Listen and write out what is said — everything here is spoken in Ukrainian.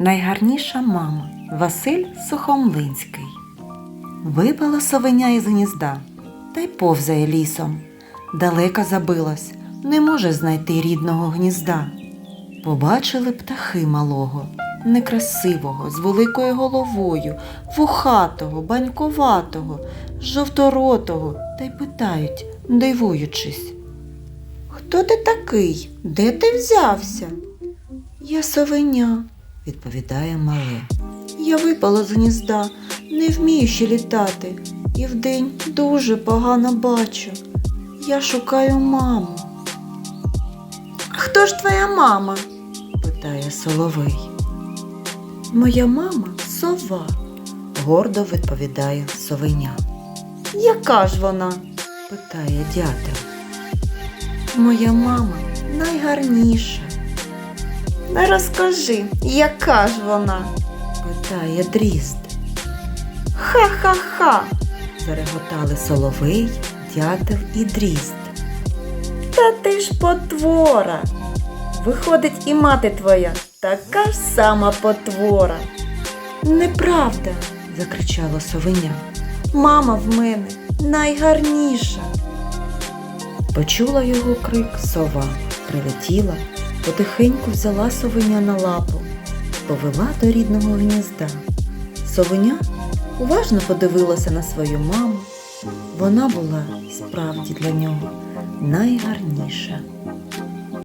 Найгарніша мама Василь Сухомлинський. Випала совеня із гнізда та й повзає лісом. Далеко забилась, не може знайти рідного гнізда. Побачили птахи малого, некрасивого, з великою головою, вухатого, банькуватого, жовторотого, та й питають, дивуючись. Хто ти такий? Де ти взявся? Я совеня, відповідає мале. Я випала з гнізда, не вмію ще літати, і вдень дуже погано бачу. Я шукаю маму. А хто ж твоя мама? питає соловей. Моя мама сова, гордо відповідає совеня. Яка ж вона? питає дятел. Моя мама найгарніша. Розкажи, яка ж вона? питає дрізд. Ха-ха-ха. зареготали соловей, дятел і дрізд. Та ти ж потвора. Виходить, і мати твоя така ж сама потвора. Неправда, закричала совеня. Мама в мене найгарніша. Почула його крик сова, прилетіла, потихеньку взяла совеня на лапу, повела до рідного гнізда. Совеня уважно подивилася на свою маму. Вона була справді для нього найгарніша.